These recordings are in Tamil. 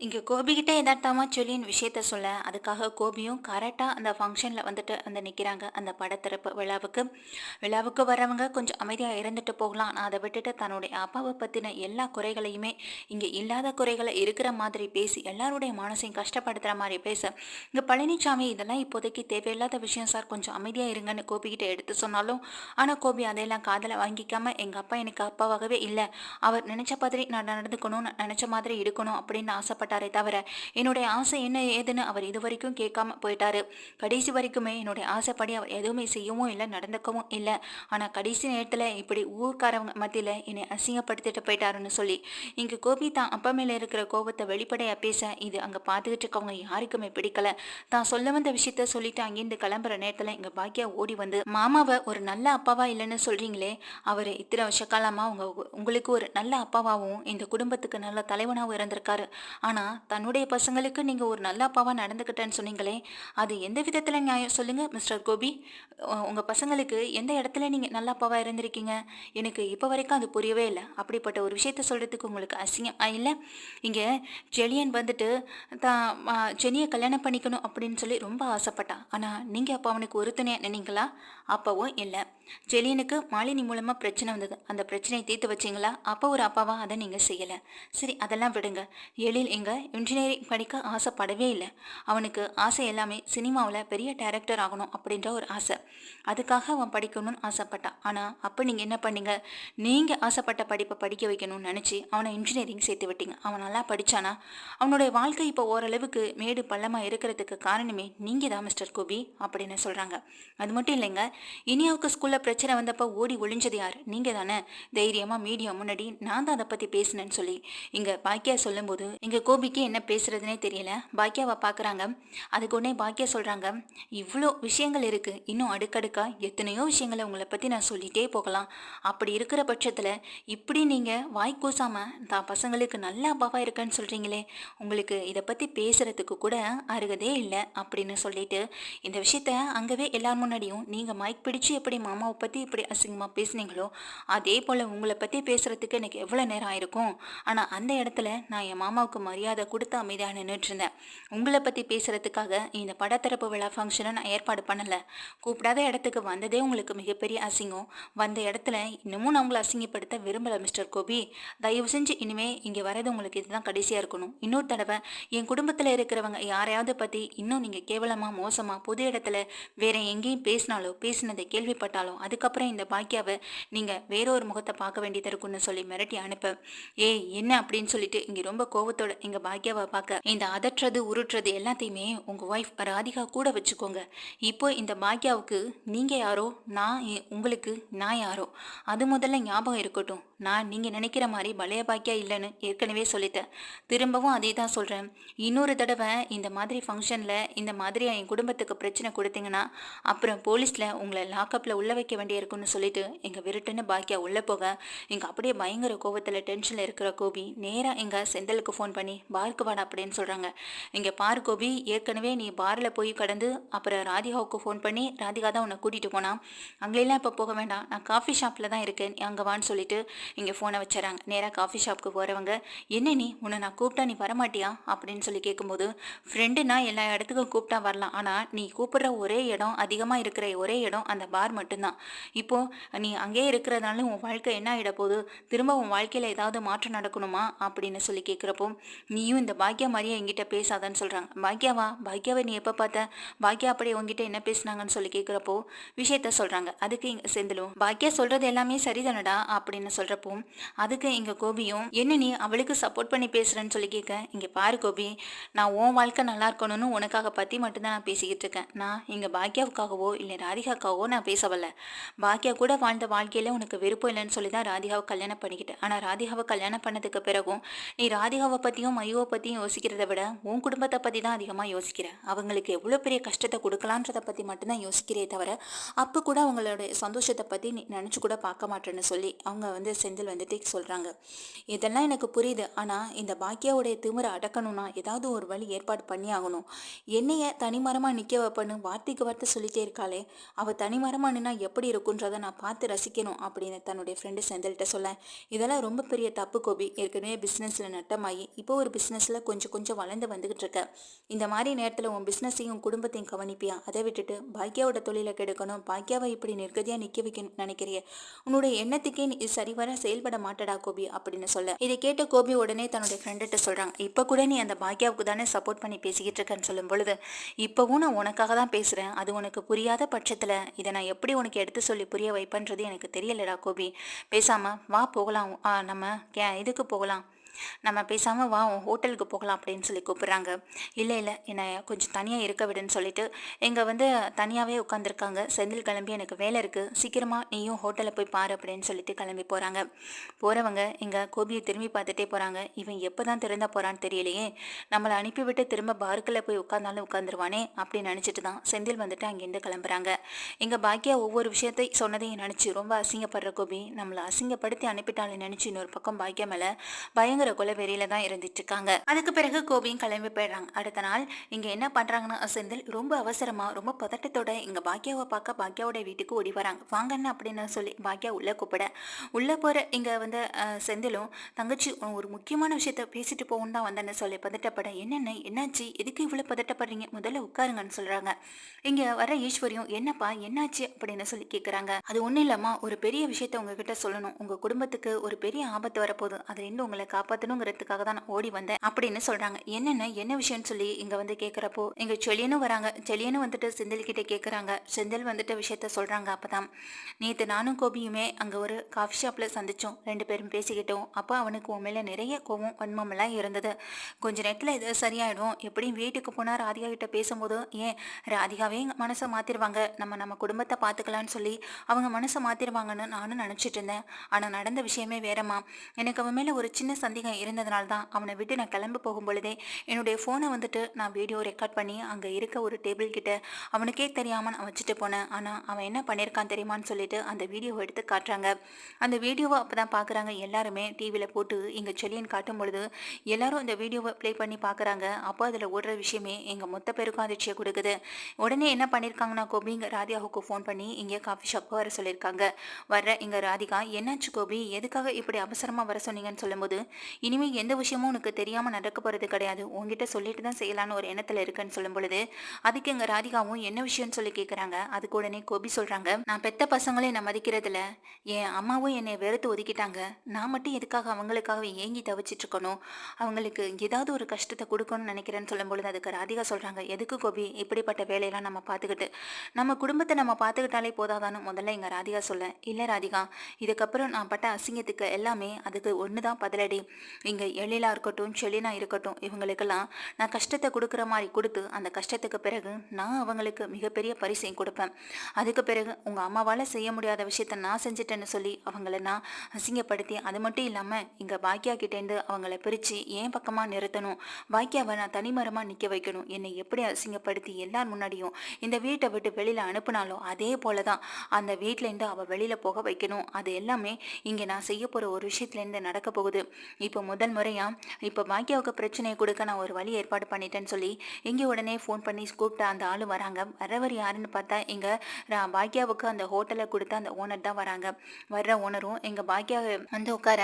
இங்கே கோபிக்கிட்டே எதார்த்தமாக சொல்லின்னு விஷயத்த சொல்ல அதுக்காக கோபியும் கரெக்டாக அந்த ஃபங்க்ஷனில் வந்துட்டு அந்த நிற்கிறாங்க அந்த படத்திறப்பு விழாவுக்கு. விழாவுக்கு வரவங்க கொஞ்சம் அமைதியாக இறந்துட்டு போகலாம். நான் அதை விட்டுட்டு தன்னுடைய அப்பாவை பற்றின எல்லா குறைகளையுமே இங்கே இல்லாத குறைகளை இருக்கிற மாதிரி பேசி எல்லாருடைய மனசையும் கஷ்டப்படுத்துகிற மாதிரி பேச இங்கே பழனிசாமி இதெல்லாம் இப்போதைக்கு தேவையில்லாத விஷயம் சார். கொஞ்சம் அமைதியாக இருங்கன்னு கோபிக்கிட்ட எடுத்து சொன்னாலும் ஆனால் கோபி அதையெல்லாம் காதலை வாங்கிக்காமல் எங்கள் அப்பா எனக்கு அப்பாவாகவே இல்லை. அவர் நினச்ச மாதிரி நான் நடந்துக்கணும் நினச்ச மாதிரி இருக்கணும் அப்படின்னு ஆசைப்பட்டாரே தவிர என்னுடைய ஆசை என்ன ஏதுன்னு அவர் இது வரைக்கும் கேட்காம போயிட்டாரு. கடைசி வரைக்குமே என்னுடைய ஆசைப்படி அவர் எதுவுமே செய்யவும் இல்லை நடந்துக்கவும் இல்லை. ஆனால் கடைசி நேரத்தில் இப்படி ஊர்க்காரவங்க மத்தியில் என்னை அசிங்கப்படுத்திட்டு போயிட்டாருன்னு சொல்லி இங்கே கோபி தான் அப்பா மேலே இருக்கிற கோபத்தை வெளிப்படையாக பேச இது அங்கே பார்த்துக்கிட்டு இருக்கவங்க யாருக்குமே பிடிக்கல. தான் சொல்ல வந்த விஷயத்த சொல்லிட்டு அங்கேருந்து கிளம்புற நேரத்தில் இங்கே பாக்கியா ஓடி வந்து மாமாவை ஒரு நல்ல அப்பாவா இல்லைன்னு சொல்கிறீங்களே அவர் இத்தனை வருஷ காலமாக உங்க உங்களுக்கு ஒரு நல்ல அப்பாவாகவும் இந்த குடும்பத்துக்கு நல்ல தலைவனாகவும் இருந்திருக்காரு ஆனால் தன்னுடைய பசங்களுக்கு நீங்கள் ஒரு நல்ல அப்பாவாக நடந்துக்கிட்டேன்னு சொன்னீங்களே அது எந்த விதத்தில் நியாயம்? சொல்லுங்கள் மிஸ்டர் கோபி. உங்கள் பசங்களுக்கு எந்த இடத்துல நீங்கள் நல்ல அப்பாவாக இருந்திருக்கீங்க? எனக்கு இப்போ வரைக்கும் அது புரியவே இல்லை. அப்படிப்பட்ட ஒரு விஷயத்த சொல்கிறதுக்கு உங்களுக்கு அசிங்கம். இல்லை இங்கே ஜெலியன் வந்துட்டு தான் ஜெனியை கல்யாணம் பண்ணிக்கணும் அப்படின்னு சொல்லி ரொம்ப ஆசைப்பட்டான் ஆனால் நீங்கள் அப்போ அவனுக்கு ஒரு நினைங்களா? அப்போவும் இல்லை. ஜெலியனுக்கு மாலினி மூலமாக பிரச்சனை வந்தது. அந்த பிரச்சனையை தீர்த்து வச்சிங்களா? அப்போ ஒரு அப்பாவா அதை நீங்கள் செய்யலை. சரி அதெல்லாம் விடுங்க. எழில் இங்கே இன்ஜினியரிங் படிக்க ஆசைப்படவே இல்லை. அவனுக்கு ஆசை எல்லாமே சினிமாவில் பெரிய டேரக்டர் ஆகணும் அப்படின்ற ஒரு ஆசை. அதுக்காக அவன் படிக்கணும்னு ஆசைப்பட்டான் ஆனால் அப்போ நீங்கள் என்ன பண்ணீங்க? நீங்கள் ஆசைப்பட்ட படிப்பை படிக்க வைக்கணும்னு நினச்சி அவனை இன்ஜினியரிங் சேர்த்து விட்டீங்க. அவன் நல்லா படித்தானா அவனுடைய வாழ்க்கை இப்போ ஓரளவுக்கு மேடு பள்ளமாக இருக்கிறதுக்கு காரணமே நீங்கள் தான் மிஸ்டர் கோபி அப்படின்னு சொல்கிறாங்க அது மட்டும் இல்லைங்க இனியாவுக்கு ஸ்கூலில் பிரச்சனை வந்தப்போ ஓடி ஒளிஞ்சது யார்? நீங்கள் தானே தைரியமாக மீடியா முன்னாடி நான் தான் அதை பற்றி பேசினேன்னு சொல்லி. இங்கே பாக்கியா சொல்லும்போது இங்கே கோபிக்கு என்ன பேசுறதுனே தெரியல. பாக்கியாவை பார்க்குறாங்க அதுக்கு உடனே பாக்கியா சொல்கிறாங்க இவ்வளோ விஷயங்கள் இருக்குது இன்னும் அடுக்கடுக்கா எத்தனையோ விஷயங்களை உங்களை பற்றி நான் சொல்லிகிட்டே போகலாம். அப்படி இருக்கிற பட்சத்தில் இப்படி நீங்கள் வாய் கூசாமல் தான் பசங்களுக்கு நல்ல அப்பாவாக இருக்கேன்னு சொல்கிறீங்களே உங்களுக்கு இதை பற்றி பேசுகிறதுக்கு கூட அருகதே இல்லை. அப்படின்னு சொல்லிட்டு இந்த விஷயத்த அங்கவே எல்லார் முன்னாடியும் நீங்கள் மைக் பிடிச்சு எப்படி மாமாவை பற்றி இப்படி அசிங்கமாக பேசுனீங்களோ அதே போல் உங்களை பற்றி பேசுகிறதுக்கு எனக்கு எவ்வளோ நேரம் ஆயிருக்கும். ஆனால் அந்த இடத்துல நான் என் மாமாவுக்கு மரியாதை கொடுத்து அமைதியாக நின்றுட்டு இருந்தேன். உங்களை பற்றி பேசுகிறதுக்காக இந்த படத்திறப்பு விழா ஃபங்க்ஷனை நான் ஏற்பாடு பண்ணலை. கூப்பிடாத இடத்துக்கு வந்ததே உங்களுக்கு மிகப்பெரிய அசிங்கம். வந்த இடத்துல இன்னமும் நான் உங்களை அசிங்கப்படுத்த விரும்பலை மிஸ்டர் கோபி. தயவு செஞ்சு இனிமே இங்கே வரது உங்களுக்கு இதுதான் கடைசியாக இருக்கணும். இன்னொரு தடவை என் குடும்பத்தில் இருக்கிறவங்க யாரையாவது பற்றி இன்னும் நீங்கள் கேவலமாக மோசமாக புது இடத்துல வேற எங்கேயும் பேசினாலோ பேசினதை கேள்விப்பட்டாலும் அதுக்கப்புறம் இந்த பாக்கியாவை நீங்கள் வேற ஒரு முகத்தை பார்க்க வேண்டியது இருக்கும்னு சொல்லி மிரட்டி அனுப்ப ஏய் என்ன? அப்படின்னு சொல்லிட்டு இங்கே ரொம்ப கோவத்தோட எங்கள் பாக்கியாவை பார்க்க இந்த அதட்டுறது உருட்டுறது எல்லாத்தையுமே உங்கள் ஒய்ஃப் ராதிகா கூட வச்சுக்கோங்க. இப்போ இந்த பாக்கியாவுக்கு நீங்கள் யாரோ நான் உங்களுக்கு நான் யாரோ அது முதல்ல ஞாபகம் இருக்கட்டும். நான் நீங்கள் நினைக்கிற மாதிரி பழைய பாக்கியா இல்லைன்னு ஏற்கனவே சொல்லிட்டேன். திரும்பவும் அதே தான் சொல்கிறேன் இன்னொரு தடவை இந்த மாதிரி ஃபங்க்ஷனில் இந்த மாதிரி என் குடும்பத்துக்கு பிரச்சனை கொடுத்தீங்கன்னா அப்புறம் போலீஸில் உங்களை லாக்கப்பில் உள்ளே வைக்க வேண்டியிருக்குன்னு சொல்லிட்டு எங்கள் விருட்டுன்னு பாக்கியா உள்ளே போக எங்கள் அப்படியே பயங்கர கோவத்தில் டென்ஷனில் இருக்கிற கோபி நேராக எங்கள் செந்தலுக்கு ஃபோன் பண்ணி பார்க்கு வாடா அப்படின்னு சொல்கிறாங்க இங்கே பார் கோபி ஏற்கனவே நீ பாரில் போய் கடந்து அப்புறம் ராதிகாவுக்கு ஃபோன் பண்ணி ராதிகா தான் உன்னை கூட்டிகிட்டு போனான். அங்கேயெல்லாம் இப்போ போக வேண்டாம். நான் காஃபி ஷாப்பில் தான் இருக்கேன். அங்கே வான்னு சொல்லிட்டு இங்கே ஃபோனை வச்சுறாங்க. நேராக காஃபி ஷாப்புக்கு போகிறவங்க என்ன நீ? உன்னை நான் கூப்பிட்டா நீ வரமாட்டியா? அப்படின்னு சொல்லி கேட்கும்போது ஃப்ரெண்டுனா எல்லா இடத்துக்கும் கூப்பிட்டா வரலாம். ஆனால் நீ கூப்பிடுற ஒரே இடம் அதிகமாக இருக்கிற ஒரே இடம் அந்த பார் மட்டும்தான். இப்போது நீ அங்கேயே இருக்கிறதுனால உன் வாழ்க்கை என்ன ஆகிட போகுது? திரும்ப உன் வாழ்க்கையில் ஏதாவது மாற்றம் நடக்கணுமா? அப்படின்னு சொல்லி கேட்குறப்போ நீயும் இந்த பாக்கியா மாதிரியே என்கிட்ட பேசாதன்னு சொல்கிறாங்க பாக்கியாவா பாக்கியாவை நீ எப்போ பார்த்த? பாக்கியா அப்படி உங்ககிட்ட என்ன பேசுனாங்கன்னு சொல்லி கேட்குறப்போ விஷயத்த சொல்கிறாங்க அதுக்கு இங்கே செந்திலும் பாக்கியா சொல்கிறது எல்லாமே சரிதானடா? அப்படின்னு சொல்கிற சொல்கிறப்போ அதுக்கு இங்கே கோபியும் என்ன நீ அவளுக்கு சப்போர்ட் பண்ணி பேசுகிறேன்னு சொல்லி கேட்க இங்கே பாரு கோபி நான் உன் வாழ்க்கை நல்லா இருக்கணும்னு உனக்காக பற்றி மட்டும்தான் நான் பேசிக்கிட்டு இருக்கேன். நான் இங்கே பாக்கியாவுக்காகவோ இல்லை ராதிகாக்காகவோ நான் பேச பாக்யா பாக்கியா கூட வாழ்ந்த வாழ்க்கையில உனக்கு விருப்பம் இல்லைன்னு சொல்லி தான் ராதிகாவை கல்யாணம் பண்ணிக்கிட்டேன். ஆனால் ராதிகாவை கல்யாணம் பண்ணதுக்கு பிறகும் நீ ராதிகாவை பற்றியும் மையோவை பற்றியும் யோசிக்கிறத விட உன் குடும்பத்தை பற்றி தான் அதிகமாக யோசிக்கிற. அவங்களுக்கு எவ்வளோ பெரிய கஷ்டத்தை கொடுக்கலான்றதை பற்றி மட்டும்தான் யோசிக்கிறே தவிர அப்போ கூட அவங்களோட சந்தோஷத்தை பற்றி நீ நினச்சி கூட பார்க்க மாட்டேன்னு சொல்லி அவங்க வந்து செந்தில் வந்துட்டு சொல்கிறாங்க இதெல்லாம் எனக்கு புரியுது. ஆனால் இந்த பாக்கியாவுடைய திமிரை அடக்கணும்னா ஏதாவது ஒரு வழி ஏற்பாடு பண்ணி ஆகணும். என்னைய தனிமரமாக நிற்க வைப்பேன்னு வார்த்தைக்கு வார்த்தை சொல்லிட்டே இருக்காளே. அவள் தனிமரமாக நின்னா எப்படி இருக்குன்றதை நான் பார்த்து ரசிக்கணும் அப்படின்னு தன்னுடைய ஃப்ரெண்டு செந்தில்கிட்ட சொல்ல. இதெல்லாம் ரொம்ப பெரிய தப்பு கோபி. ஏற்கனவே பிஸ்னஸில் நட்டமாகி இப்போ ஒரு பிஸ்னஸில் கொஞ்சம் கொஞ்சம் வளர்ந்து வந்துக்கிட்டு இருக்க. இந்த மாதிரி நேரத்தில் உன் பிஸ்னஸையும் குடும்பத்தையும் கவனிப்பியா? அதை விட்டுட்டு பாக்கியாவோட தொழிலை கெடுக்கணும். பாக்கியாவை இப்படி நிர்கதியாக நிற்க வைக்கணும் நினைக்கிறிய? உன்னுடைய எண்ணத்துக்கே நீ சரிவர செயல்பட மாட்டடா கோபி அப்படின்னு சொல்ல. இதை கேட்ட கோபி உடனே தன்னுடைய ஃப்ரெண்டுகிட்ட சொல்கிறாங்க இப்போ கூட நீ அந்த பாக்யாவுக்கு தானே சப்போர்ட் பண்ணி பேசிக்கிட்டு இருக்கேன்னு சொல்லும் பொழுது இப்போவும் நான் உனக்காக தான் பேசுகிறேன் அது உனக்கு புரியாத பட்சத்தில் இதை நான் எப்படி உனக்கு எடுத்து சொல்லி புரிய வைப்பேன்றது எனக்கு தெரியலடா கோபி. பேசாமல் வா போகலாம். ஆ, நம்ம கே இதுக்கு போகலாம். நம்ம பேசாமல் வா உன் ஹோட்டலுக்கு போகலாம் அப்படின்னு சொல்லி கூப்பிட்றாங்க. இல்லை இல்லை என்னை கொஞ்சம் தனியாக இருக்க விடுன்னு சொல்லிட்டு இங்கே வந்து தனியாகவே உட்காந்துருக்காங்க செந்தில் கிளம்பி எனக்கு வேலை இருக்குது சீக்கிரமாக நீயும் ஹோட்டலில் போய் பாரு அப்படின்னு சொல்லிட்டு கிளம்பி போகிறாங்க போகிறவங்க இங்கே கோபியை திரும்பி பார்த்துட்டே போகிறாங்க இவன் எப்போ தான் திறந்தா போகிறான்னு தெரியலையே. நம்மளை அனுப்பிவிட்டு திரும்ப பார்க்கில் போய் உட்காந்தாலும் உட்காந்துருவானே அப்படின்னு நினச்சிட்டு தான் செந்தில் வந்துட்டு அங்கேருந்து கிளம்புறாங்க. இங்கே பாக்கியா ஒவ்வொரு விஷயத்தை சொன்னதையும் நினச்சி ரொம்ப அசிங்கப்படுற கோபி நம்மளை அசிங்கப்படுத்தி அனுப்பிட்டாலே நினச்சி இன்னொரு பக்கம் பாக்கியா மேலே பயங்கர கொலை வெறியில தான் இருந்துட்டு இருக்காங்க அதுக்கு பிறகு கோபியும் கிளம்பி போயிடுறாங்க. அடுத்த நாள் இங்க என்ன பண்றாங்கன்னா செந்தில் ரொம்ப அவசரமா ரொம்ப பதட்டத்தோட இங்க பாக்கியாவை பார்க்க பாக்யாவோட வீட்டுக்கு ஓடி வராங்க. வாங்கன்னு அப்படின்னு சொல்லி பாக்கியா உள்ள கூப்பிட. உள்ள போற இங்க வந்து செந்திலும் தங்கச்சி ஒரு முக்கியமான விஷயத்த பேசிட்டு போகும் தான் வந்தேன்னு சொல்லி பதட்டப்பட. என்னென்ன என்னாச்சு? எதுக்கு இவ்வளவு பதட்டப்படுறீங்க? முதல்ல உட்காருங்கன்னு சொல்றாங்க. இங்க வர ஈஸ்வரியும் என்னப்பா என்னாச்சு? அப்படின்னு சொல்லி கேக்குறாங்க. அது ஒன்றும் இல்லம்மா. ஒரு பெரிய விஷயத்த உங்ககிட்ட சொல்லணும். உங்க குடும்பத்துக்கு ஒரு பெரிய ஆபத்து வரப்போகுது. அதுல இருந்து உங்களை காப்பாத்தணுங்கிறதுக்காக தான் நான் ஓடி வந்தேன் அப்படின்னு சொல்றாங்க. என்னென்ன என்ன விஷயம்னு சொல்லி இங்க வந்து கேக்குறப்போ இங்க செலியனும் வராங்க. செலியனும் வந்துட்டு செந்தில் கிட்ட கேக்குறாங்க. செந்தில் வந்துட்டு விஷயத்த சொல்றாங்க அப்பதான். நேத்து நானும் கோபியுமே அங்க ஒரு காஃபி ஷாப்ல சந்திச்சோம். ரெண்டு பேரும் பேசிக்கிட்டோம். அப்போ அவனுக்கு உன் மேல நிறைய கோபம் வன்மம் எல்லாம் இருந்தது. கொஞ்ச நேரத்துல இது சரியாயிடும். எப்படியும் வீட்டுக்கு போனா ராதிகா கிட்ட பேசும்போது ஏன் ராதிகாவே மனசை மாத்திருவாங்க? நம்ம நம்ம குடும்பத்தை பார்த்துக்கலாம்னு சொல்லி அவங்க மனசை மாத்திருவாங்கன்னு நானும் நினைச்சிட்டு இருந்தேன். ஆனால் நடந்த விஷயமே வேறமா எனக்கு அவன் மேலே ஒரு சின்ன சந்தேகம் இருந்ததுனால தான் அவனை விட்டு நான் கிளம்பி போகும் பொழுதே என்னுடைய ஃபோனை வந்துட்டு நான் வீடியோ ரெக்கார்ட் பண்ணி அங்கே இருக்க ஒரு டேபிள் கிட்ட அவனுக்கே தெரியாமல் நான் வச்சுட்டு போனேன். ஆனால் அவன் என்ன பண்ணியிருக்கான் தெரியுமான்னு சொல்லிட்டு அந்த வீடியோவை எடுத்து காட்டுறாங்க. அந்த வீடியோவை அப்போ தான் பார்க்குறாங்க எல்லாருமே டிவியில் போட்டு இங்கே செல்லியன் காட்டும் பொழுது எல்லாரும் இந்த வீடியோவை ப்ளே பண்ணி பார்க்குறாங்க அப்போ அதில் ஓடுற விஷயமே எங்கள் மொத்த பேருக்கும் அதிர்ச்சியை கொடுக்குது. உடனே என்ன பண்ணியிருக்காங்கன்னா கோபி இங்கே ராதிகாவுக்கு ஃபோன் பண்ணி இங்கே காஃபி ஷாப்புக்கு வர சொல்லியிருக்காங்க வர்ற இங்கே ராதிகா என்னாச்சு கோபி? எதுக்காக இப்படி அவசரமாக வர சொன்னீங்கன்னு சொல்லும்போது இனிமேல் எந்த விஷயமும் உனக்கு தெரியாமல் நடக்க போகிறது கிடையாது. உங்ககிட்ட சொல்லிட்டு தான் செய்யலான்னு ஒரு எண்ணத்தில் இருக்குன்னு சொல்லும் பொழுது அதுக்கு எங்கள் ராதிகாவும் என்ன விஷயம்னு சொல்லி கேட்குறாங்க அதுக்கு உடனே கோபி சொல்கிறாங்க நான் பெத்த பசங்களே என்னை மதிக்கிறதில்ல. என் அம்மாவும் என்னை வெறுத்து ஒதுக்கிட்டாங்க. நான் மட்டும் எதுக்காக அவங்களுக்காக ஏங்கி தவிச்சிட்டு இருக்கணும்? அவங்களுக்கு ஏதாவது ஒரு கஷ்டத்தை கொடுக்கணும்னு நினைக்கிறேன்னு சொல்லும் பொழுது அதுக்கு ராதிகா சொல்கிறாங்க எதுக்கு கோபி? இப்படிப்பட்ட வேலையெல்லாம் நம்ம பார்த்துக்கிட்டு நம்ம குடும்பத்தை நம்ம பார்த்துக்கிட்டாலே போதாதானு முதல்ல எங்கள் ராதிகா சொல்ல இல்லை ராதிகா இதுக்கப்புறம் நான் பட்ட அசிங்கத்துக்கு எல்லாமே அதுக்கு ஒன்று தான் பதிலடி. இங்கே எழிலாக இருக்கட்டும் செலினா இருக்கட்டும் இவங்களுக்கெல்லாம் நான் கஷ்டத்தை கொடுக்குற மாதிரி கொடுத்து அந்த கஷ்டத்துக்கு பிறகு நான் அவங்களுக்கு மிகப்பெரிய பரிசையும் கொடுப்பேன். அதுக்கு பிறகு உங்கள் அம்மாவால் செய்ய முடியாத விஷயத்த நான் செஞ்சுட்டேன்னு சொல்லி அவங்கள நான் அசிங்கப்படுத்தி அது மட்டும் இல்லாமல் இங்கே பாக்கியா கிட்டேருந்து அவங்கள பிரித்து என் பக்கமாக நிறுத்தணும். பாக்கியாவை நான் தனிமரமாக நிற்க வைக்கணும். என்னை எப்படி அசிங்கப்படுத்தி எல்லார் முன்னாடியும் இந்த வீட்டை விட்டு வெளியில் அனுப்புனாலும் அதே போல தான் அந்த வீட்டிலேருந்து அவள் வெளியில் போக வைக்கணும். அது எல்லாமே இங்கே நான் செய்ய போகிற ஒரு விஷயத்துலேருந்து நடக்க போகுது. இப்போ முதல் முறையாக இப்போ பாக்கியாவுக்கு பிரச்சனையை கொடுக்க நான் ஒரு வழி ஏற்பாடு பண்ணிட்டேன்னு சொல்லி இங்கே உடனே ஃபோன் பண்ணி கூப்பிட்ட அந்த ஆள் வராங்க. வரவர் யாருன்னு பார்த்தா இங்கே பாக்கியாவுக்கு அந்த ஹோட்டலை கொடுத்த அந்த ஓனர் தான் வராங்க. வர்ற ஓனரும் எங்கள் பாக்கியா வந்து உட்கார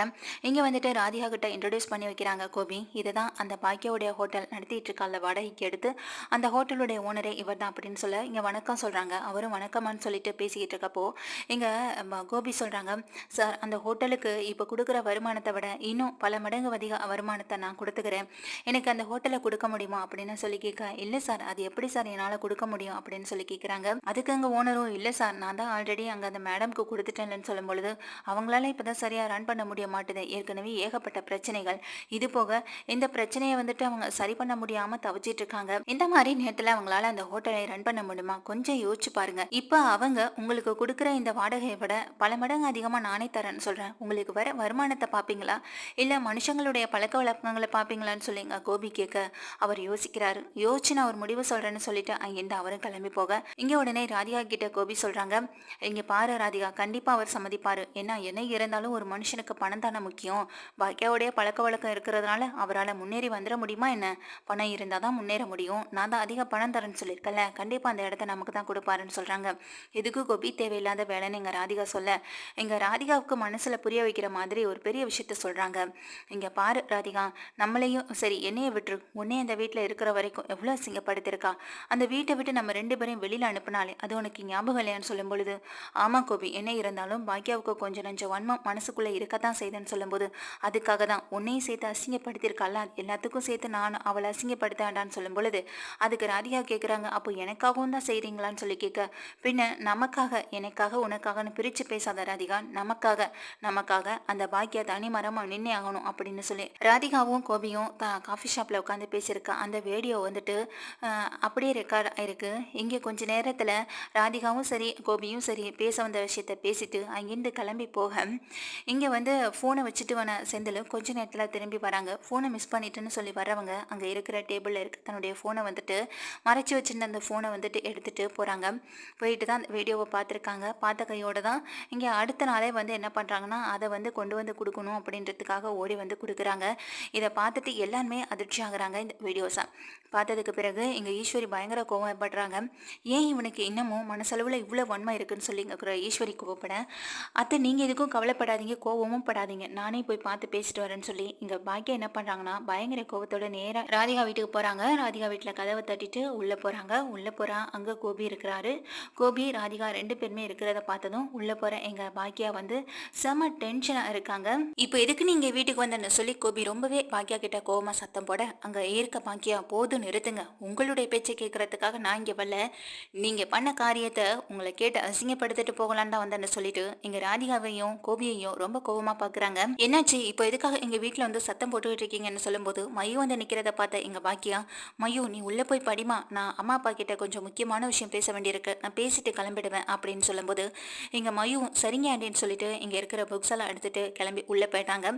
இங்கே வந்துட்டு ராதிகா கிட்ட இன்ட்ரடியூஸ் பண்ணி வைக்கிறாங்க கோபி. இதுதான் அந்த பாக்கியாவுடைய ஹோட்டல் நடத்திட்டு இருக்கால வாடகைக்கு எடுத்து அந்த ஹோட்டலுடைய ஓனரே இவர் தான் அப்படின்னு சொல்ல இங்கே வணக்கம் சொல்கிறாங்க அவரும் வணக்கமான்னு சொல்லிட்டு பேசிக்கிட்டு இருக்கப்போ இங்கே கோபி சொல்கிறாங்க சார் அந்த ஹோட்டலுக்கு இப்போ கொடுக்குற வருமானத்தை விட இன்னும் பல பல மடங்கு அதிக வருமானத்தை நான் கொடுத்துக்கிறேன். எனக்கு அந்த ஹோட்டலை கொடுக்க முடியுமா அப்படின்னு சொல்லி கேட்க இல்லை சார் அது எப்படி சார் என்னால் கொடுக்க முடியும்? அப்படின்னு சொல்லி கேட்குறாங்க. அதுக்கு அங்கே ஓனரும் இல்லை சார் நான் தான் ஆல்ரெடி அங்கே அந்த மேடம்க்கு கொடுத்துட்டேன்லன்னு சொல்லும் பொழுது அவங்களால இப்போ தான் சரியாக ரன் பண்ண முடிய மாட்டுது. ஏற்கனவே ஏகப்பட்ட பிரச்சனைகள். இது போக இந்த பிரச்சனையை வந்துட்டு அவங்க சரி பண்ண முடியாமல் தவிச்சிட்டு இருக்காங்க. இந்த மாதிரி நேரத்தில் அவங்களால அந்த ஹோட்டலை ரன் பண்ண முடியுமா? கொஞ்சம் யோசிச்சு பாருங்க. இப்போ அவங்க உங்களுக்கு கொடுக்குற இந்த வாடகையை விட பல மடங்கு அதிகமாக நானே தரேன்னு சொல்கிறேன் உங்களுக்கு வர வருமானத்தை பார்ப்பீங்களா? இல்லை மனுஷங்களுடைய பழக்க வழக்கங்களை பார்ப்பீங்களான்னு சொல்லி எங்கள் கோபி கேட்க அவர் யோசிக்கிறாரு. யோசிச்சு நான் ஒரு முடிவு சொல்கிறேன்னு சொல்லிட்டு அங்கேருந்து அவரும் கிளம்பி போக இங்கே உடனே ராதிகா கிட்ட கோபி சொல்கிறாங்க இங்கே பாரு ராதிகா கண்டிப்பாக அவர் சம்மதிப்பார். ஏன்னா என்ன இருந்தாலும் ஒரு மனுஷனுக்கு பணம் தானே முக்கியம். பாக்கியாவுடைய பழக்க வழக்கம் இருக்கிறதுனால அவரால் முன்னேறி வந்துட முடியுமா என்ன? பணம் இருந்தால் தான் முன்னேற முடியும். நான் தான் அதிக பணம் தரேன்னு சொல்லியிருக்கல கண்டிப்பாக அந்த இடத்த நமக்கு தான் கொடுப்பாருன்னு சொல்கிறாங்க எதுக்கு கோபி தேவையில்லாத வேலைன்னு எங்கள் ராதிகா சொல்ல எங்கள் ராதிகாவுக்கு மனசில் புரிய வைக்கிற மாதிரி ஒரு பெரிய விஷயத்த சொல்கிறாங்க இங்கே பாரு ராதிகா. நம்மளையும் சரி என்னைய விட்டுரு. உன்னே அந்த வீட்டில் இருக்கிற வரைக்கும் எவ்வளோ சிங்கப்படுத்திருக்கா அந்த வீட்டை விட்டு நம்ம ரெண்டு பேரையும் வெளியில் அனுப்பினாலே அது உனக்கு ஞாபகம் இல்லையான்னு சொல்லும் பொழுது ஆமாம் கோபி. என்ன இருந்தாலும் பாக்கியாவுக்கு கொஞ்சம் நஞ்சம் வன்மம் மனசுக்குள்ளே இருக்கத்தான் செய்தேன்னு சொல்லும்போது அதுக்காக தான் உன்னையும் சேர்த்து அசிங்கப்படுத்தியிருக்கால எல்லாத்துக்கும் சேர்த்து நான் அவளை அசிங்கப்படுத்த வேண்டான்னு சொல்லும் பொழுது அதுக்கு ராதிகா கேட்குறாங்க அப்போ எனக்காகவும் தான் செய்கிறீங்களான்னு சொல்லி கேட்க. பின்ன நமக்காக எனக்காக உனக்காகன்னு பிரித்து பேசாத ராதிகா. நமக்காக நமக்காக அந்த பாக்கியா தனி மரமாக நின்னே ஆகணும். அப்படின்னு சொல்லி ராதிகாவும் கோபியும் தான் காஃபி ஷாப்பில் உட்காந்து பேசியிருக்க அந்த வீடியோ வந்துட்டு அப்படியே ரெக்கார்ட் ஆயிருக்கு. இங்கே கொஞ்ச நேரத்தில் ராதிகாவும் சரி கோபியும் சரி பேச வந்த விஷயத்த பேசிட்டு அங்கேருந்து கிளம்பி போக இங்கே வந்து ஃபோனை வச்சுட்டு வன செந்தில் கொஞ்ச நேரத்தில் திரும்பி வராங்க. ஃபோனை மிஸ் பண்ணிட்டுன்னு சொல்லி வரவங்க அங்கே இருக்கிற டேபிளில் இருக்க தன்னுடைய ஃபோனை வந்துட்டு மறைச்சி வச்சிருந்த அந்த ஃபோனை வந்துட்டு எடுத்துகிட்டு போகிறாங்க போயிட்டு தான் அந்த வீடியோவை பார்த்துருக்காங்க. பார்த்த கையோடு தான் இங்கே அடுத்த நாளே வந்து என்ன பண்ணுறாங்கன்னா அதை வந்து கொண்டு வந்து கொடுக்கணும் அப்படின்றதுக்காக ஓடி வந்து கொடுக்குறாங்க. இதை பார்த்துட்டு எல்லாருமே அதிர்ச்சி ஆகுறாங்க இந்த வீடியோஸை பார்த்ததுக்கு பிறகு இங்கே ஈஸ்வரி பயங்கர கோவப்படுறாங்க. ஏன் இவனுக்கு இன்னமும் மனசளவில் இவ்வளோ வன்மை இருக்குன்னு சொல்லி இங்கே ஈஸ்வரி கோவப்பட. அத்தை நீங்கள் எதுக்கும் கவலைப்படாதீங்க கோவமும் படாதீங்க. நானே போய் பார்த்து பேசிட்டு வரேன்னு சொல்லி இங்கே பாக்கியம் என்ன பண்ணுறாங்கன்னா பயங்கர கோவத்தோட நேராக ராதிகா வீட்டுக்கு போகிறாங்க ராதிகா வீட்டில் கதவை தட்டிட்டு உள்ளே போகிறாங்க உள்ளே போகிறா அங்கே கோபி இருக்கிறாரு. கோபி ராதிகா ரெண்டு பேருமே இருக்கிறத பார்த்ததும் உள்ளே போகிற எங்கள் பாக்கியா வந்து செம டென்ஷனாக இருக்காங்க. இப்போ எதுக்கு நீங்கள் வீட்டுக்கு வந்தேன்னு சொல்லி கோபி ரொம்பவே பாக்கியா கிட்ட கோவமாக சத்தம் போட அங்கே இருக்க பாக்கியா போதும் நிறுத்துங்க. உங்களுடைய பேச்சை கேட்கறதுக்காக நான் இங்கே வரல. நீங்கள் பண்ண காரியத்தை உங்களை கேட்டு அசிங்கப்படுத்திட்டு போகலான்னு தான் வந்தேன்னு சொல்லிட்டு எங்க ராதிகாவையும் கோபியையும் ரொம்ப கோவமா பாக்குறாங்க. என்னாச்சு? இப்போ எதுக்காக எங்க வீட்டில் வந்து சத்தம் போட்டுக்கிட்டு இருக்கீங்கன்னு சொல்லும்போது மயு வந்து நிக்கிறத பார்த்த எங்க பாக்கியா மயு நீ உள்ள போய் படிமா நான் அம்மா அப்பா கிட்ட கொஞ்சம் முக்கியமான விஷயம் பேச வேண்டியிருக்கு. நான் பேசிட்டு கிளம்பிடுவேன் அப்படின்னு சொல்லும்போது எங்கள் மயு சரிங்க ஆண்டின்னு சொல்லிட்டு இங்க இருக்கிற புக்ஸ் எல்லாம் எடுத்துட்டு கிளம்பி உள்ள போயிட்டாங்க.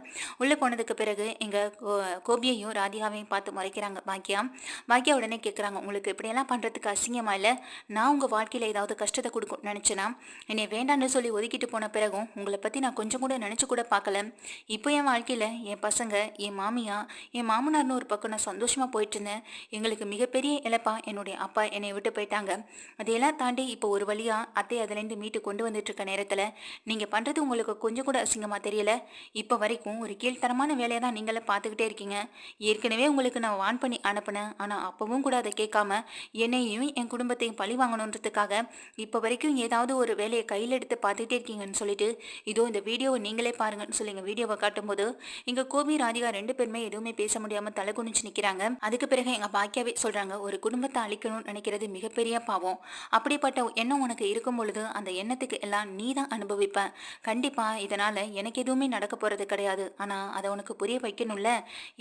உள்ளே போனதுக்கு பிறகு எங்கள் கோ- கோபியையும் ராதிகாவையும் பார்த்து முறைக்கிறாங்க. பாக்கியா பாக்கியா உடனே கேட்குறாங்க உங்களுக்கு இப்படியெல்லாம் பண்ணுறதுக்கு அசிங்கமாக இல்லை? நான் உங்கள் வாழ்க்கையில் ஏதாவது கஷ்டத்தை கொடுக்கும் நினச்சேன்னா என்னை வேண்டான்னு சொல்லி ஒதுக்கிட்டு போன பிறகும் உங்களை பற்றி நான் கொஞ்சம் கூட நினச்சி கூட பார்க்கல. இப்போ என் வாழ்க்கையில் என் பசங்க என் மாமியா என் மாமனார்னு ஒரு பக்கம் நான் சந்தோஷமாக போயிட்டு இருந்தேன். எங்களுக்கு மிகப்பெரிய இழப்பா என்னுடைய அப்பா என்னை விட்டு போயிட்டாங்க. அதையெல்லாம் தாண்டி இப்போ ஒரு வழியாக அத்தை அதுலேருந்து மீட்டு கொண்டு வந்துட்டு இருக்க நேரத்தில் நீங்கள் பண்ணுறது உங்களுக்கு கொஞ்சம் கூட அசிங்கமாக தெரியல. இப்போ வரைக்கும் ஒரு கீழ்த்தரமான வேலையை தான் நீங்களே பார்த்துக்கிட்டே இருக்கீங்க. ஏற்கனவே உங்களுக்கு நான் வான் பண்ணி அனுப்பினேன். ஆனால் அப்பவும் கூட அதை கேட்காம என்னையும் என் குடும்பத்தையும் பழி வாங்கணுன்றதுக்காக இப்போ வரைக்கும் ஏதாவது ஒரு வேலையை கையில் எடுத்து பார்த்துக்கிட்டே இருக்கீங்கன்னு சொல்லிட்டு இதோ இந்த வீடியோவை நீங்களே பாருங்கன்னு சொல்லி எங்கள் வீடியோவை காட்டும்போது இங்கே கோபி ராதிகா ரெண்டு பேருமே எதுவுமே பேச முடியாமல் தலை குனிஞ்சு நிற்கிறாங்க அதுக்கு பிறகு எங்கள் பாக்கியாவே சொல்கிறாங்க ஒரு குடும்பத்தை அழிக்கணும்னு நினைக்கிறது மிகப்பெரிய பாவம். அப்படிப்பட்ட எண்ணம் உனக்கு இருக்கும் பொழுது அந்த எண்ணத்துக்கு எல்லாம் நீ தான் அனுபவிப்ப. கண்டிப்பாக இதனால் எனக்கு எதுவுமே நடக்க போகிறது கிடையாது. ஆனால் அதை உனக்கு புரிய வைக்கணும்ல?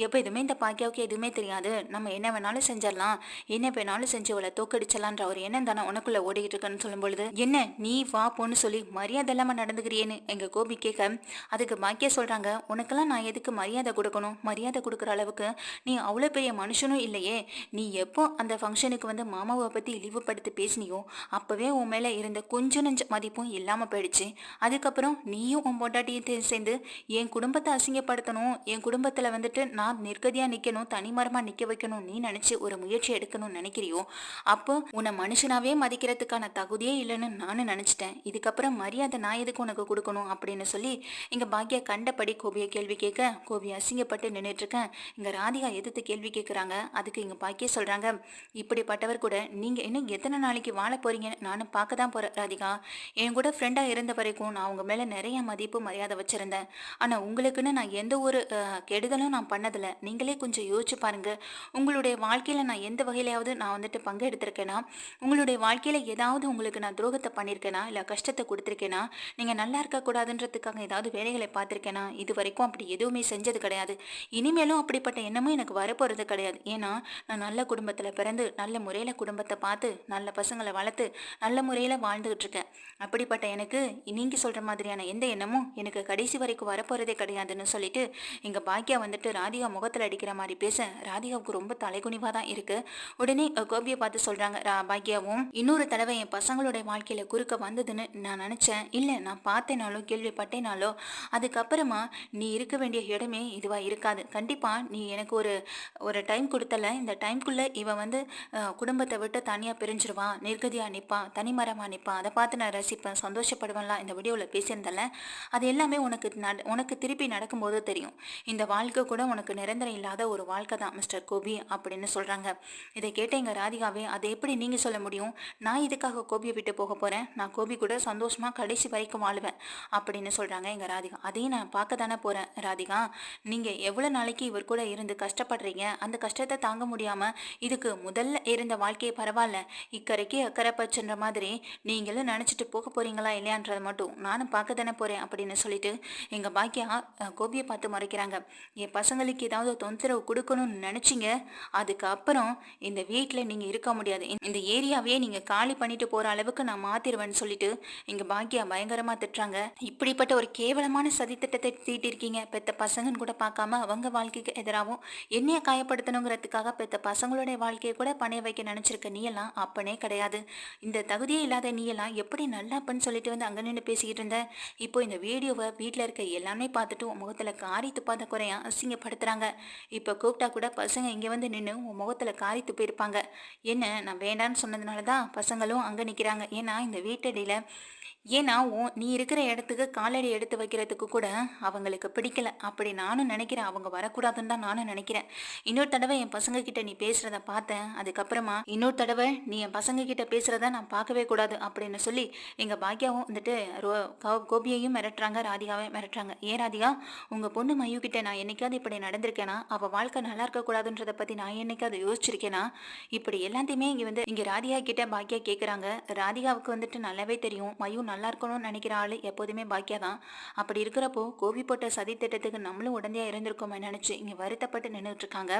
எப்போ எதுவுமே இந்த பாக்கியாவுக்கு எதுவுமே தெரியாது. நம்ம என்ன வேணாலும் செஞ்சிடலாம். என்ன வேணாலும் செஞ்சு அவளை தோக்கடிச்சலான்ற ஒரு எண்ணம் தானே உனக்குள்ள ஓடிக்கிட்டு இருக்கன்னு சொல்லும் பொழுது என்ன? நீ வா போன்னு சொல்லி மரியாதை இல்லாமல் நடந்துக்கிறியேன்னு எங்க கோபி கேட்க அதுக்கு பாக்கியா சொல்றாங்க உனக்கெல்லாம் நான் எதுக்கு மரியாதை கொடுக்கணும்? மரியாதை கொடுக்குற அளவுக்கு நீ அவ்வளோ பெரிய மனுஷனும் இல்லையே. நீ எப்போ அந்த ஃபங்க்ஷனுக்கு வந்து மாமாவை பற்றி இழிவுபடுத்தி பேசினியோ அப்போவே உன் மேலே இருந்த கொஞ்சம் நஞ்ச மதிப்பும் இல்லாமல் போயிடுச்சு. அதுக்கப்புறம் நீயும் உன் பொண்டாட்டியும் சேர்ந்து என் குடும்பத்தை அசிங்கப்படுத்தணும் என் குடும்பத்தில் வந்துட்டு நான் நிர்கதியாக நிற்கணும் தனிமரமாக நிற்க வைக்கணும் நீ நினச்சி ஒரு முயற்சி எடுக்கணும்னு நினைக்கிறியோ? அப்போ உன்னை மனுஷனாவே மதிக்கிறதுக்கான தகுதியே இல்லைன்னு நானும் நினச்சிட்டேன். இதுக்கப்புறம் மரியாதை நான் எதுக்கு உனக்கு கொடுக்கணும் அப்படின்னு சொல்லி இங்கே பாக்கியா கண்டபடி கோபியை கேள்வி கேட்க கோபி அசிங்கப்பட்டு நின்றுட்டுருக்கேன் இங்கே ராதிகா எதிர்த்து கேள்வி கேட்குறாங்க அதுக்கு இங்கே பாக்கியா சொல்கிறாங்க இப்படிப்பட்டவர் கூட நீங்கள் இன்னும் எத்தனை நாளைக்கு வாழ போகிறீங்கன்னு நானும் பார்க்க தான் போகிறேன் ராதிகா. என் கூட ஃப்ரெண்டாக இருந்த வரைக்கும் நான் உங்கள் மேலே நிறைய மதிப்பு மரியாதை வச்சுருந்தேன். ஆனால் உங்களுக்குன்னு நான் எந்த ஒரு கெடுதலும் நான் பண்ணதில்லை. நீங்களே கொஞ்சம் யோசிச்சு பாருங்க. உங்களுடைய வாழ்க்கையில் நான் எந்த வகையிலையாவது நான் வந்துட்டு பங்கு எடுத்திருக்கேனா உங்களுடைய வாழ்க்கையில் ஏதாவது உங்களுக்கு நான் துரோகத்தை பண்ணியிருக்கேனா இல்லை கஷ்டத்தை கொடுத்துருக்கேனா? நீங்கள் நல்லா இருக்கக்கூடாதுன்றதுக்காக ஏதாவது வேலைகளை பார்த்துருக்கேனா? இது வரைக்கும் அப்படி எதுவுமே செஞ்சது கிடையாது. இனிமேலும் அப்படிப்பட்ட எண்ணமும் எனக்கு வரப்போகிறது கிடையாது. ஏன்னா நான் நல்ல குடும்பத்தில் பிறந்து நல்ல முறையில் குடும்பத்தை பார்த்து நல்ல பசங்களை வளர்த்து நல்ல முறையில் வாழ்ந்துகிட்டு இருக்கேன். அப்படிப்பட்ட எனக்கு நீங்கள் சொல்கிற மாதிரியான எந்த எண்ணமும் எனக்கு கடைசி வரைக்கும் வரப்போகிறதே கிடையாதுன்னு சொல்லி சொல்லிட்டு இங்கே பாக்கியா வந்துட்டு ராதிகா முகத்தில் அடிக்கிற மாதிரி பேச ராதிகாவுக்கு ரொம்ப தலைகுனிவாக தான் இருக்குது உடனே கோபியை பார்த்து சொல்கிறாங்க பாக்கியாவும் இன்னொரு தடவை என் பசங்களுடைய வாழ்க்கையில் குறுக்க வந்ததுன்னு நான் நினச்சேன். இல்லை நான் பார்த்தேனாலோ கேள்விப்பட்டேனாலோ அதுக்கப்புறமா நீ இருக்க வேண்டிய இடமே இதுவாக இருக்காது. கண்டிப்பாக நீ எனக்கு ஒரு ஒரு டைம் கொடுத்தல. இந்த டைம்குள்ளே இவன் வந்து குடும்பத்தை விட்டு தனியாக பிரிஞ்சிருவான் நிர்கதியாக நிற்பான் தனிமரமாக நிற்பான் அதை பார்த்து நான் ரசிப்பேன். சந்தோஷப்படுவேன்லாம். இந்த வீடியோவில் பேசியிருந்தல அது எல்லாமே உனக்கு நட உனக்கு திருப்பி நடக்கும்போது தெரியும். இந்த வாழ்க்கை கூட உனக்கு நிரந்தரம் இல்லாத ஒரு வாழ்க்கை தான் மிஸ்டர் கோபி அப்படின்னு சொல்கிறாங்க இதை கேட்ட எங்கள் ராதிகாவே அதை எப்படி நீங்கள் சொல்ல முடியும்? நான் இதுக்காக கோபியை விட்டு போக போகிறேன் நான் கோபி கூட சந்தோஷமாக கடைசி வரைக்கும் வாழுவேன் அப்படின்னு சொல்கிறாங்க எங்கள் ராதிகா. அதையும் நான் பார்க்க தானே போகிறேன் ராதிகா. நீங்கள் எவ்வளோ நாளைக்கு இவர் கூட இருந்து கஷ்டப்படுறீங்க? அந்த கஷ்டத்தை தாங்க முடியாமல் இதுக்கு முதல்ல இருந்த வாழ்க்கையை பரவாயில்ல. இக்கரைக்கு அக்கறை பச்சுன்ற மாதிரி நீங்களும் நினச்சிட்டு போக போகிறீங்களா இல்லையான்றது மட்டும் நானும் பார்க்க தானே போகிறேன் அப்படின்னு சொல்லிட்டு எங்கள் பாக்கியா கோபியை பார்த்து மறைக்கிறாங்க. என் பசங்களுக்கு ஏதாவது தொந்தரவு கொடுக்கணும்னு நினச்சிங்க? அதுக்கப்புறம் இந்த வீட்டில் நீங்கள் இருக்க முடியாது. இந்த ஏரியாவே நீங்கள் காலி பண்ணிட்டு போகிற அளவுக்கு நான் மாற்றிடுவேன்னு சொல்லிட்டு இங்கே பாக்கியா பயங்கரமாக திட்டுறாங்க. இப்படிப்பட்ட ஒரு கேவலமான சதித்திட்டத்தை தீட்டிருக்கீங்க. பெத்த பசங்கன்னு கூட பார்க்காம அவங்க வாழ்க்கைக்கு எதிராகவும் என்னைய காயப்படுத்தணுங்கிறதுக்காக பெத்த பசங்களுடைய வாழ்க்கையை கூட பணைய வைக்க நினச்சிருக்க நீயெல்லாம் அப்பனே கிடையாது. இந்த தகுதியே இல்லாத நீயெல்லாம் எப்படி நல்லா அப்பன்னு சொல்லிட்டு வந்து அங்கே நின்று பேசிக்கிட்டு இருந்த? இப்போ இந்த வீடியோவை வீட்டில் இருக்க எல்லாமே பார்த்துட்டு முகத்தில் முகத்தில் காரி துப்பாத குறையா அசிங்கப்படுத்துகிறாங்க இப்போ கூப்பிட்டா கூட பசங்க இங்கே வந்து நின்று உன் முகத்தில் காரி துப்பியிருப்பாங்க. என்ன நான் வேண்டான்னு சொன்னதுனால தான் பசங்களும் அங்கே நிற்கிறாங்க ஏன்னா இந்த வீட்டடியில் ஏன்னா நீ இருக்கிற இடத்துக்கு காலடி எடுத்து வைக்கிறதுக்கு கூட அவங்களுக்கு பிடிக்கல. அப்படி நானும் நினைக்கிறேன். அவங்க வரக்கூடாதுன்னு தான் நானும் நினைக்கிறேன். இன்னொரு தடவை என் பசங்க கிட்ட நீ பேசுறத பார்த்தேன். அதுக்கப்புறமா இன்னொரு தடவை நீ என் பசங்க கிட்ட பேசுறத நான் பார்க்கவே கூடாது அப்படின்னு சொல்லி எங்க பாக்கியாவும் வந்துட்டு கோபியையும் மிரட்டுறாங்க. ராதிகாவையும் மிரட்டுறாங்க. ஏன் ராதிகா உங்க பொண்ணு மையு கிட்ட நான் என்னைக்காவது இப்படி நடந்திருக்கேனா? அவ வாழ்க்கை நல்லா இருக்க கூடாதுன்றத பத்தி நான் என்னைக்காவது யோசிச்சிருக்கேனா? இப்படி எல்லாத்தையுமே இங்க வந்து இங்க ராதிகா கிட்ட பாக்கியா கேட்குறாங்க ராதிகாவுக்கு வந்துட்டு நல்லாவே தெரியும். மயூ நல்லா இருக்கணும்னு நினைக்கிற ஆள் எப்போதுமே பாக்கியா தான் அப்படி இருக்கிறப்போ கோபி போட்ட சதி திட்டத்துக்கு நம்மளும் உடனே இருந்திருக்கோமே நினச்சி இங்கே வருத்தப்பட்டு நின்றுட்டு இருக்காங்க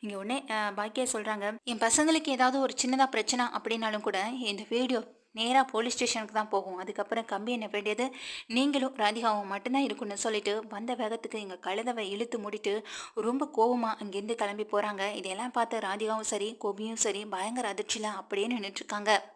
இங்கே உடனே பாக்கியா சொல்கிறாங்க என் பசங்களுக்கு ஏதாவது ஒரு சின்னதாக பிரச்சனை அப்படின்னாலும் கூட இந்த வீடியோ நேராக போலீஸ் ஸ்டேஷனுக்கு தான் போகும். அதுக்கப்புறம் கம்பி என்ன வேண்டியது நீங்களும் ராதிகாவும் மட்டும்தான் இருக்குன்னு சொல்லிட்டு வந்த வேகத்துக்கு எங்கள் கழுதவை இழுத்து முடிட்டு ரொம்ப கோபமாக அங்கேருந்து கிளம்பி போகிறாங்க இதையெல்லாம் பார்த்து ராதிகாவும் சரி கோபியும் சரி பயங்கர அதிர்ச்சியில் அப்படியே நின்றுட்டுருக்காங்க